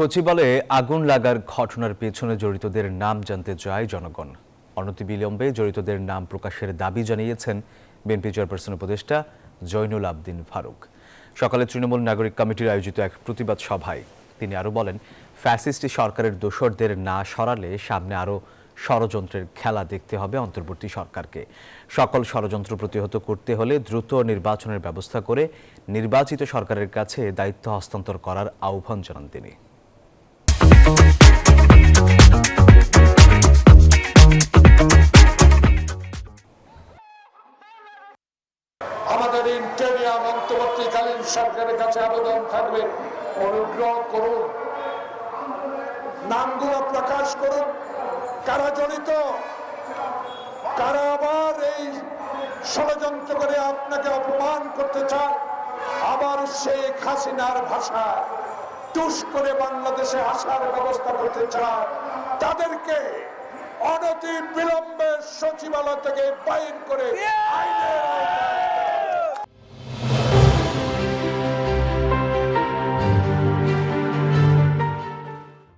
সচিবালয়ে আগুন লাগার ঘটনার পেছনে জড়িতদের নাম জানতে চায় জনগণ। অনতিবিলম্বে জড়িতদের নাম প্রকাশের দাবি জানিয়েছেন বিএনপি চেয়ারপারসন উপদেষ্টা জৈনুল আবদিন ফারুক। সকালে তৃণমূল নাগরিক কমিটির আয়োজিত এক প্রতিবাদ সভায় তিনি আরও বলেন, ফ্যাসিস্টি সরকারের দোসরদের না সরালে সামনে আরও ষড়যন্ত্রের খেলা দেখতে হবে অন্তর্বর্তী সরকারকে। সকল ষড়যন্ত্র প্রতিহত করতে হলে দ্রুত নির্বাচনের ব্যবস্থা করে নির্বাচিত সরকারের কাছে দায়িত্ব হস্তান্তর করার আহ্বান জানান তিনি। আমাদের ইন্টেরিয়াম অন্তর্বর্তীকালীন সরকারের কাছে আবেদন থাকবে। অনুগ্রহ করুন। নামগুলো প্রকাশ করুন। কারা জড়িত? কারা আবার এই ষড়যন্ত্র করে আপনাকে অপমান করতে চায়? আবার শেখ হাসিনার ভাষা টুস করে বাংলাদেশে আসার ব্যবস্থা করতে চায়? তাদেরকে অনতি বিলম্বে সচিবালয় থেকে বাইর করে আইনের